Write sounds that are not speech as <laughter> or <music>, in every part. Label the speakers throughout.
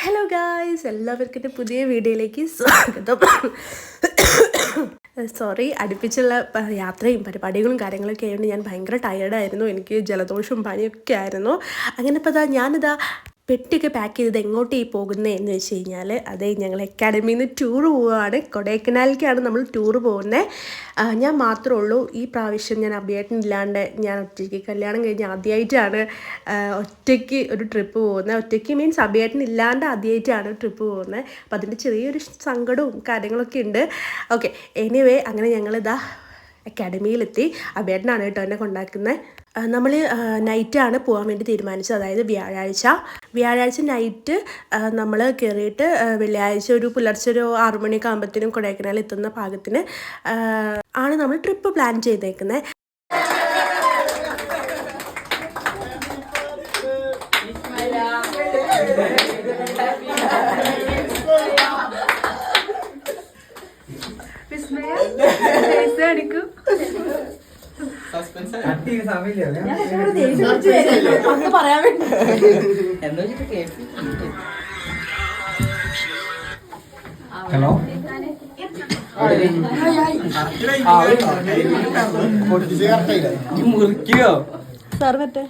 Speaker 1: Hello guys എല്ലാവർക്കും പുതിയ വീഡിയോയിലേക്ക് സ്വാഗതം. <coughs> സോറി അടുപ്പിച്ചുള്ള യാത്രയും പരിപാടികളും കാര്യങ്ങളൊക്കെ ആയതുകൊണ്ട് ഞാൻ ഭയങ്കര ടയേർഡായിരുന്നു എനിക്ക് ജലദോഷവും പനിയൊക്കെ ആയിരുന്നു. അങ്ങനെ ഇപ്പോൾ അതാ ഞാനിതാ പെട്ടിയൊക്കെ പാക്ക് ചെയ്തത് എങ്ങോട്ടേ പോകുന്നത് എന്ന് വെച്ച് കഴിഞ്ഞാൽ അതെ ഞങ്ങൾ അക്കാഡമിയിൽ നിന്ന് ടൂർ പോവുകയാണ് കൊടൈക്കനാലിലേക്കാണ് നമ്മൾ ടൂർ പോകുന്നത് ഞാൻ മാത്രമേ ഉള്ളൂ. ഈ പ്രാവശ്യം ഞാൻ അഭിയേട്ടനില്ലാണ്ട് ഞാൻ ഒറ്റയ്ക്ക് കല്യാണം കഴിഞ്ഞ് ആദ്യമായിട്ടാണ് ഒറ്റയ്ക്ക് ഒരു ട്രിപ്പ് പോകുന്നത് ഒറ്റയ്ക്ക് മീൻസ് അഭിയേട്ടൻ ഇല്ലാണ്ട് ആദ്യമായിട്ടാണ് ട്രിപ്പ് പോകുന്നത് അപ്പം അതിന്റെ ചെറിയൊരു സങ്കടവും കാര്യങ്ങളൊക്കെ ഉണ്ട്. ഓക്കെ എനിവേ അങ്ങനെ ഞങ്ങളിതാ അക്കാഡമിയിലെത്തി അഭിയായിട്ടാണ് കേട്ടോ എന്നെ കൊണ്ടാക്കുന്നത് നമ്മൾ നൈറ്റാണ് പോകാൻ വേണ്ടി തീരുമാനിച്ചത്. അതായത് വ്യാഴാഴ്ച. വ്യാഴാഴ്ച നൈറ്റ് നമ്മൾ കയറിയിട്ട് വെള്ളിയാഴ്ച ഒരു പുലർച്ചെ ഒരു ആറുമണിയൊക്കെ ആകുമ്പോഴത്തേനും കൊടൈക്കനാൽ എത്തുന്ന പാകത്തിന് ആണ് നമ്മൾ ട്രിപ്പ് പ്ലാൻ ചെയ്തേക്കുന്നത്
Speaker 2: ഹലോ? മുറിക്കോ?
Speaker 1: സർവത്തെ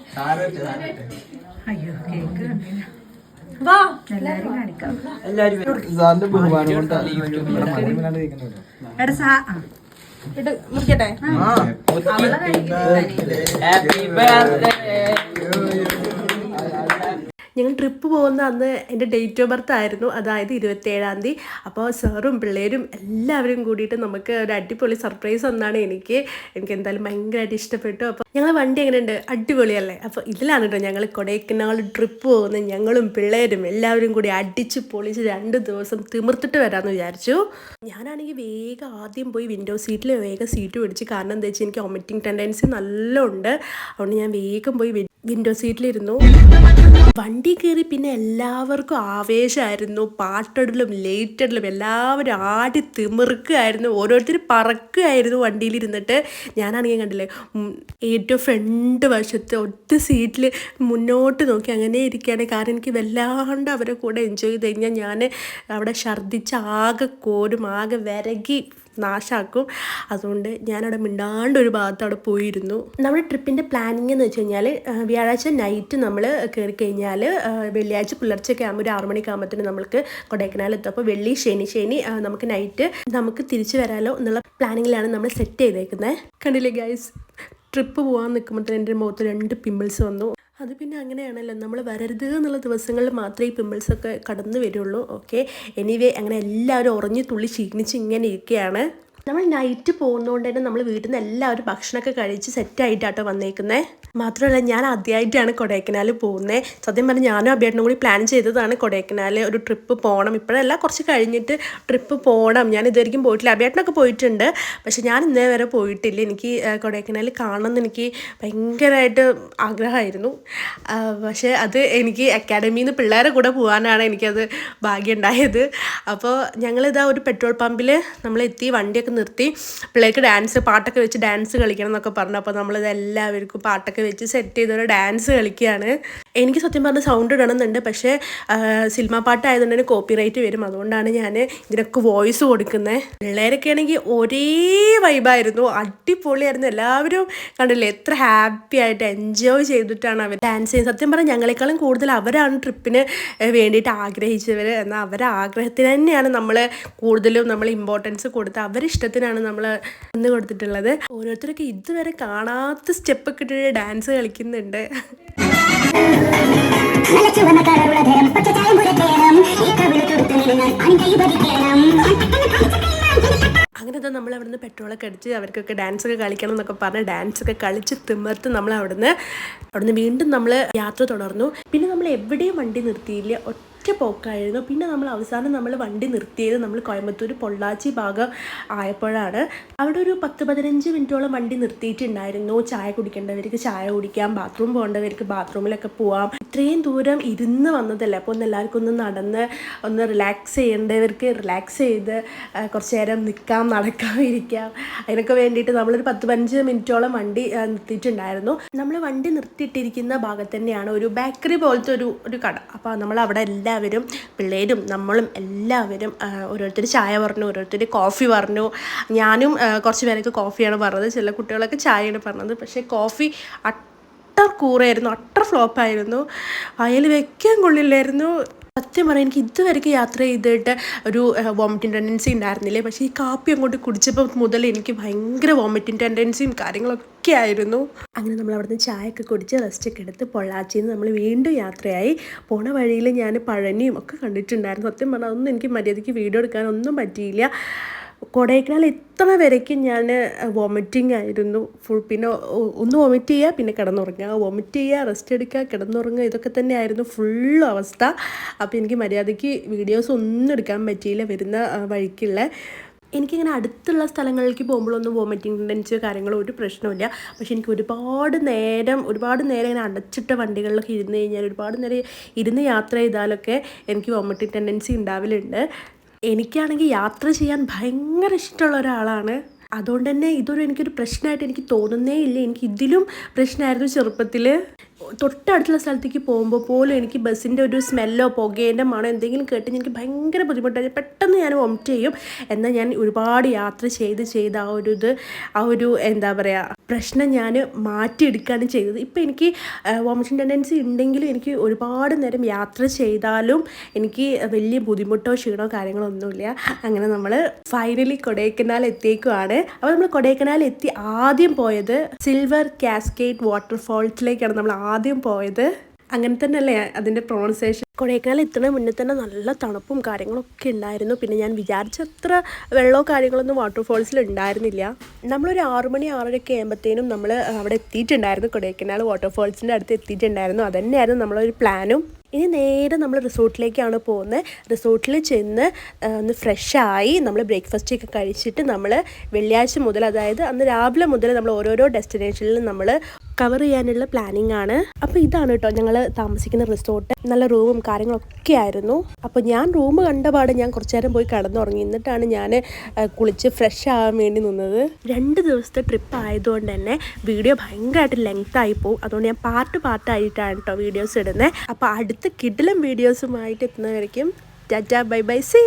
Speaker 3: അയ്യോ കേക്ക് എല്ലാരും ബഹുമാനം
Speaker 2: കൊണ്ട് ബഹുമാനം കൊണ്ടാണ്
Speaker 3: ആ.
Speaker 1: മുറിക്കട്ടെ
Speaker 2: ഹാപ്പി ബർത്ത്ഡേ
Speaker 1: ഞങ്ങൾ ട്രിപ്പ് പോകുന്ന അന്ന് എന്റെ ഡേറ്റ് ഓഫ് ബർത്ത് ആയിരുന്നു. അതായത് ഇരുപത്തേഴാം തീയതി. അപ്പോൾ സാറും പിള്ളേരും എല്ലാവരും കൂടിയിട്ട് നമുക്ക് ഒരു അടിപൊളി സർപ്രൈസ് ഒന്നാണ് എനിക്ക്. എനിക്ക് എന്തായാലും ഭയങ്കരമായിട്ട് ഇഷ്ടപ്പെട്ടു. അപ്പോൾ ഞങ്ങൾ വണ്ടി എങ്ങനെയുണ്ട്? അടിപൊളിയല്ലേ? അപ്പോൾ ഇതിലാണ് കേട്ടോ ഞങ്ങൾ കൊടൈക്കനാൽ ട്രിപ്പ് പോകുന്നത്. ഞങ്ങളും പിള്ളേരും എല്ലാവരും കൂടി അടിച്ച് പൊളിച്ച് രണ്ട് ദിവസം തിമിർത്തിട്ട് വരാമെന്ന് വിചാരിച്ചു. ഞാനാണെങ്കിൽ വേഗം ആദ്യം പോയി വിൻഡോ സീറ്റിൽ വേഗം സീറ്റ് പിടിച്ച് കാരണം എന്താ വെച്ചാൽ എനിക്ക് വൊമിറ്റിംഗ് ടെൻഡൻസി നല്ല ഉണ്ട്. അതുകൊണ്ട് ഞാൻ വേഗം പോയി വിൻഡോ സീറ്റിലിരുന്നു വണ്ടി കയറി പിന്നെ എല്ലാവർക്കും ആവേശമായിരുന്നു പാട്ടിടലും ലേറ്റിടലും എല്ലാവരും ആടി തിമിർക്കുകയായിരുന്നു. ഓരോരുത്തർ പറക്കുകയായിരുന്നു വണ്ടിയിലിരുന്നിട്ട്. ഞാനാണെങ്കിൽ കണ്ടില്ലേ ഏറ്റവും ഫ്രണ്ട് വശത്ത് ഒറ്റ സീറ്റിൽ മുന്നോട്ട് നോക്കി അങ്ങനെ ഇരിക്കുകയാണ്. കാരണം എനിക്ക് വല്ലാണ്ട് അവരെ കൂടെ എൻജോയ് ചെയ്ത് കഴിഞ്ഞാൽ ഞാൻ അവിടെ ഛർദ്ദിച്ച് ആകെ കോരും ആകെ വിരകി നാശാക്കും. അതുകൊണ്ട് ഞാനവിടെ മിണ്ടാണ്ട് ഒരു ഭാഗത്ത് അവിടെ പോയിരുന്നു. നമ്മുടെ ട്രിപ്പിന്റെ പ്ലാനിങ് എന്ന് വെച്ച് കഴിഞ്ഞാൽ വ്യാഴാഴ്ച നൈറ്റ് നമ്മൾ കയറി കഴിഞ്ഞാൽ വെള്ളിയാഴ്ച പുലർച്ചെയൊക്കെ ആകുമ്പോൾ ഒരു ആറുമണിക്ക് ആകുമ്പോഴത്തേന് നമ്മൾക്ക് കൊടൈക്കനാൽ എത്തും. അപ്പോൾ വെള്ളി ശനി ശനി നമുക്ക് നൈറ്റ് നമുക്ക് തിരിച്ചു വരാലോ എന്നുള്ള പ്ലാനിങ്ങിലാണ് നമ്മൾ സെറ്റ് ചെയ്തേക്കുന്നത് കണ്ടില്ലേ ഗൈസ് ട്രിപ്പ് പോകാൻ നിൽക്കുമ്പോൾ തന്നെ എന്റെ മുഖത്ത് രണ്ട് പിമ്പിൾസ് വന്നു. അത് പിന്നെ അങ്ങനെയാണല്ലോ. നമ്മൾ വരരുത് എന്നുള്ള ദിവസങ്ങളിൽ മാത്രമേ ഈ പിമ്പിൾസൊക്കെ കടന്നു വരുള്ളൂ. ഓക്കെ എനിവേ അങ്ങനെ എല്ലാവരും ഉറഞ്ഞു തുള്ളി ക്ഷീണിച്ച് ഇങ്ങനെ ഇരിക്കുകയാണ്. നമ്മൾ നൈറ്റ് പോകുന്നതുകൊണ്ട് തന്നെ നമ്മൾ വീട്ടിൽ നിന്ന് എല്ലാവരും ഭക്ഷണമൊക്കെ കഴിച്ച് സെറ്റായിട്ടാട്ടോ വന്നേക്കുന്നത് മാത്രമല്ല ഞാൻ ആദ്യമായിട്ടാണ് കൊടൈക്കനാൽ പോകുന്നത് സത്യം പറഞ്ഞാൽ ഞാനും അഭ്യേട്ടനും കൂടി പ്ലാൻ ചെയ്തതാണ് കൊടൈക്കനാൽ ഒരു ട്രിപ്പ് പോകണം ഇപ്പോഴല്ല കുറച്ച് കഴിഞ്ഞിട്ട് ട്രിപ്പ് പോകണം ഞാൻ ഇതുവരെയും പോയിട്ടില്ല. അഭ്യേട്ടനൊക്കെ പോയിട്ടുണ്ട്. പക്ഷെ ഞാൻ ഇന്നേ വരെ പോയിട്ടില്ല. എനിക്ക് കൊടൈക്കനാൽ കാണണമെന്ന് എനിക്ക് ഭയങ്കരമായിട്ട് ആഗ്രഹമായിരുന്നു. പക്ഷേ അത് എനിക്ക് അക്കാഡമിയിൽ നിന്ന് പിള്ളേരെ കൂടെ പോകാനാണ് എനിക്കത് ഭാഗ്യം ഉണ്ടായത് അപ്പോൾ ഞങ്ങളിതാ ഒരു പെട്രോൾ പമ്പിൽ നമ്മൾ എത്തി വണ്ടിയൊക്കെ നിർത്തി. പിള്ളേർക്ക് ഡാൻസ് പാട്ടൊക്കെ വെച്ച് ഡാൻസ് കളിക്കണം എന്നൊക്കെ പറഞ്ഞു. അപ്പോൾ നമ്മളിത് എല്ലാവർക്കും പാട്ടൊക്കെ വെച്ച് സെറ്റ് ചെയ്തൊരു ഡാൻസ് കളിക്കുകയാണ്. എനിക്ക് സത്യം പറഞ്ഞ സൗണ്ട് ഇടണമെന്നുണ്ട്. പക്ഷേ സിനിമ പാട്ടായതുകൊണ്ട് തന്നെ കോപ്പി റൈറ്റ് വരും. അതുകൊണ്ടാണ് ഞാൻ ഇതിനൊക്കെ വോയിസ് കൊടുക്കുന്നത് പിള്ളേരൊക്കെ ആണെങ്കിൽ ഒരേ വൈബായിരുന്നു അടിപൊളിയായിരുന്നു. എല്ലാവരും കണ്ടില്ലേ? എത്ര ഹാപ്പി ആയിട്ട് എൻജോയ് ചെയ്തിട്ടാണ് അവർ ഡാൻസ് ചെയ്യുന്നത്. സത്യം പറഞ്ഞാൽ ഞങ്ങളെക്കാളും കൂടുതൽ അവരാണ് ട്രിപ്പിന് വേണ്ടിയിട്ട് ആഗ്രഹിച്ചവർ എന്നാൽ അവരുടെ ആഗ്രഹത്തിന് തന്നെയാണ് നമ്മൾ കൂടുതലും നമ്മൾ ഇമ്പോർട്ടൻസ് കൊടുത്ത് അവരിഷ്ടത്തിനാണ് നമ്മൾ ഇന്ന് കൊടുത്തിട്ടുള്ളത്. ഓരോരുത്തരൊക്കെ ഇതുവരെ കാണാത്ത സ്റ്റെപ്പൊക്കെ ഇട്ടിട്ട് ഡാൻസ് കളിക്കുന്നുണ്ട്. അങ്ങനെ നമ്മൾ അവിടുന്ന് പെട്രോളൊക്കെ അടിച്ച് അവർക്കൊക്കെ ഡാൻസ് ഒക്കെ കളിക്കണം എന്നൊക്കെ പറഞ്ഞ് ഡാൻസ് ഒക്കെ കളിച്ച് തിമർത്ത് നമ്മൾ അവിടുന്ന് അവിടുന്ന് വീണ്ടും നമ്മൾ യാത്ര തുടർന്നു. പിന്നെ നമ്മൾ എവിടെയും വണ്ടി നിർത്തിയില്ല. ഒറ്റ പോക്കായിരുന്നു പിന്നെ നമ്മൾ അവസാനം നമ്മൾ വണ്ടി നിർത്തിയത് നമ്മൾ കോയമ്പത്തൂർ പൊള്ളാച്ചി ഭാഗം ആയപ്പോഴാണ്. അവിടെ ഒരു പത്ത് പതിനഞ്ച് മിനിറ്റോളം വണ്ടി നിർത്തിയിട്ടുണ്ടായിരുന്നു. ചായ കുടിക്കേണ്ടവർക്ക് ചായ കുടിക്കാം ബാത്റൂം പോകേണ്ടവർക്ക് ബാത്റൂമിലൊക്കെ പോവാം. ഇത്രയും ദൂരം ഇരുന്ന് വന്നതല്ലേ. അപ്പോൾ ഒന്ന് എല്ലാവർക്കും ഒന്ന് നടന്ന് ഒന്ന് റിലാക്സ് ചെയ്യേണ്ടവർക്ക് റിലാക്സ് ചെയ്ത് കുറച്ച് നേരം നിൽക്കാം നടക്കാം ഇരിക്കാം. അതിനൊക്കെ വേണ്ടിയിട്ട് നമ്മളൊരു പത്ത് പതിനഞ്ച് മിനിറ്റോളം വണ്ടി നിർത്തിയിട്ടുണ്ടായിരുന്നു. നമ്മൾ വണ്ടി നിർത്തിയിട്ടിരിക്കുന്ന ഭാഗത്ത് തന്നെയാണ് ഒരു ബേക്കറി പോലത്തെ ഒരു ഒരു കട. അപ്പോൾ നമ്മൾ അവിടെ എല്ലാ എല്ലാവരും പിള്ളേരും നമ്മളും എല്ലാവരും ഓരോരുത്തർ ചായ പറഞ്ഞു ഓരോരുത്തർ കോഫി പറഞ്ഞു. ഞാനും കുറച്ച് പേരൊക്കെ കോഫിയാണ് പറഞ്ഞത്. ചില കുട്ടികളൊക്കെ ചായയാണ് പറഞ്ഞത്. പക്ഷേ കോഫി അട്ടർ കൂറായിരുന്നു അട്ടർ ഫ്ലോപ്പായിരുന്നു അയൽ വെക്കാൻ കൊള്ളില്ലായിരുന്നു. സത്യം പറയാം എനിക്ക് ഇതുവരെയ്ക്ക് യാത്ര ചെയ്തിട്ട് ഒരു വോമിറ്റിംഗ് ടെൻഡൻസി ഉണ്ടായിരുന്നില്ലേ? പക്ഷേ ഈ കാപ്പി അങ്ങോട്ട് കുടിച്ചപ്പോൾ മുതൽ എനിക്ക് ഭയങ്കര വോമിറ്റിംഗ് ടെൻഡൻസിയും കാര്യങ്ങളൊക്കെ ആയിരുന്നു അങ്ങനെ നമ്മൾ അവിടുന്ന് ചായയൊക്കെ കുടിച്ച് റെസ്റ്റൊക്കെ എടുത്ത് പൊള്ളാച്ചിയിൽ നിന്ന് നമ്മൾ വീണ്ടും യാത്രയായി. പോണ വഴിയിൽ ഞാൻ പഴനിയും ഒക്കെ കണ്ടിട്ടുണ്ടായിരുന്നു. സത്യം പറഞ്ഞാൽ അതൊന്നും എനിക്ക് മര്യാദയ്ക്ക് വീഡിയോ എടുക്കാനൊന്നും പറ്റിയില്ല. കൊടൈക്കനാൽ എത്തുന്ന വരയ്ക്കും ഞാൻ വോമിറ്റിംഗ് ആയിരുന്നു. ഫുൾ പിന്നെ ഒന്ന് വോമിറ്റ് ചെയ്യുക പിന്നെ കിടന്നുറങ്ങുക. വോമിറ്റ് ചെയ്യുക റെസ്റ്റ് എടുക്കുക കിടന്നുറങ്ങുക ഇതൊക്കെ തന്നെ ആയിരുന്നു ഫുൾ അവസ്ഥ. അപ്പോൾ എനിക്ക് മര്യാദയ്ക്ക് വീഡിയോസ് ഒന്നും എടുക്കാൻ പറ്റിയില്ല വരുന്ന വഴിക്കുള്ള. എനിക്കിങ്ങനെ അടുത്തുള്ള സ്ഥലങ്ങളിലേക്ക് പോകുമ്പോഴൊന്നും വോമിറ്റിംഗ് ടെൻഡൻസിയോ കാര്യങ്ങളോ ഒരു പ്രശ്നമില്ല പക്ഷേ എനിക്ക് ഒരുപാട് നേരം ഒരുപാട് നേരം ഇങ്ങനെ അടച്ചിട്ട വണ്ടികളിലൊക്കെ ഇരുന്ന് കഴിഞ്ഞാൽ ഒരുപാട് നേരം ഇരുന്ന് യാത്ര ചെയ്താലൊക്കെ എനിക്ക് വോമിറ്റിംഗ് ടെൻഡൻസി ഉണ്ടാവലുണ്ട്. എനിക്കാണെങ്കിൽ യാത്ര ചെയ്യാൻ ഭയങ്കര ഇഷ്ടമുള്ള ഒരാളാണ്. അതുകൊണ്ട് തന്നെ ഇതൊരു എനിക്കൊരു പ്രശ്നമായിട്ട് എനിക്ക് തോന്നുന്നേ ഇല്ല. എനിക്ക് ഇതിലും പ്രശ്നമായിരുന്നു ചെറുപ്പത്തിൽ തൊട്ടടുത്തുള്ള സ്ഥലത്തേക്ക് പോകുമ്പോൾ പോലും എനിക്ക് ബസ്സിന്റെ ഒരു സ്മെല്ലോ പുകേന്റെ മണം എന്തെങ്കിലും കേട്ട് എനിക്ക് ഭയങ്കര ബുദ്ധിമുട്ടായി. പെട്ടെന്ന് ഞാൻ വോമിറ്റ് ചെയ്യും. എന്നാൽ ഞാൻ ഒരുപാട് യാത്ര ചെയ്ത് ചെയ്ത് ആ ഒരു ഇത് ആ ഒരു എന്താ പറയുക പ്രശ്നം ഞാൻ മാറ്റിയെടുക്കുകയാണ് ചെയ്തത്. ഇപ്പോൾ എനിക്ക് വോമിറ്റിംഗ് ടെൻഡൻസി ഉണ്ടെങ്കിലും എനിക്ക് ഒരുപാട് നേരം യാത്ര ചെയ്താലും എനിക്ക് വലിയ ബുദ്ധിമുട്ടോ ക്ഷീണോ കാര്യങ്ങളോ ഒന്നുമില്ല അങ്ങനെ നമ്മൾ ഫൈനലി കൊടൈക്കനാൽ എത്തിയേക്കുവാണ്. അപ്പോൾ നമ്മൾ കൊടൈക്കനാൽ എത്തി ആദ്യം പോയത് സിൽവർ കാസ്കേറ്റ് വാട്ടർഫോൾസിലേക്കാണ് നമ്മൾ ആദ്യം പോയത് അങ്ങനെ തന്നെയല്ലേ അതിന്റെ പ്രൊണൗൺസിയേഷൻ കൊടൈക്കനാൽ എത്തുന്ന മുന്നേ തന്നെ നല്ല തണുപ്പും കാര്യങ്ങളൊക്കെ ഉണ്ടായിരുന്നു. പിന്നെ ഞാൻ വിചാരിച്ചത്ര വെള്ളമോ കാര്യങ്ങളൊന്നും വാട്ടർഫോൾസിൽ ഉണ്ടായിരുന്നില്ല. നമ്മളൊരു ആറു മണി ആറരയൊക്കെ ആകുമ്പോഴത്തേനും നമ്മൾ അവിടെ എത്തിയിട്ടുണ്ടായിരുന്നു. കൊടൈക്കനാൽ വാട്ടർഫോൾസിന്റെ അടുത്ത് എത്തിയിട്ടുണ്ടായിരുന്നു. അതന്നെയായിരുന്നു നമ്മളൊരു പ്ലാനും ഇനി നേരെ നമ്മൾ റിസോർട്ടിലേക്കാണ് പോകുന്നത്. റിസോർട്ടിൽ ചെന്ന് ഒന്ന് ഫ്രഷായി നമ്മൾ ബ്രേക്ക്ഫാസ്റ്റ് ഒക്കെ കഴിച്ചിട്ട് നമ്മൾ വെള്ളിയാഴ്ച മുതൽ അതായത് അന്ന് രാവിലെ മുതൽ നമ്മൾ ഓരോരോ ഡെസ്റ്റിനേഷനിലും നമ്മൾ കവർ ചെയ്യാനുള്ള പ്ലാനിങ് ആണ്. അപ്പോൾ ഇതാണ് കേട്ടോ ഞങ്ങൾ താമസിക്കുന്ന റിസോർട്ട് നല്ല റൂമും കാര്യങ്ങളൊക്കെ ആയിരുന്നു. അപ്പോൾ ഞാൻ റൂം കണ്ട പാടെ ഞാൻ കുറച്ചു നേരം പോയി കിടന്നുറങ്ങി. എന്നിട്ടാണ് ഞാൻ കുളിച്ച് ഫ്രഷ് ആവാൻ വേണ്ടി നിന്നത്. രണ്ട് ദിവസത്തെ ട്രിപ്പ് ആയതുകൊണ്ട് തന്നെ വീഡിയോ ഭയങ്കരമായിട്ട് ലെങ്ത് ആയി പോകും അതുകൊണ്ട് ഞാൻ പാർട്ട് പാർട്ടായിട്ടാണ് കേട്ടോ വീഡിയോസ് ഇടുന്നത് അപ്പോൾ അടുത്ത കിഡിലും വീഡിയോസുമായിട്ട് എത്തുന്നവരേക്കും ടാറ്റ ബൈ ബൈ സി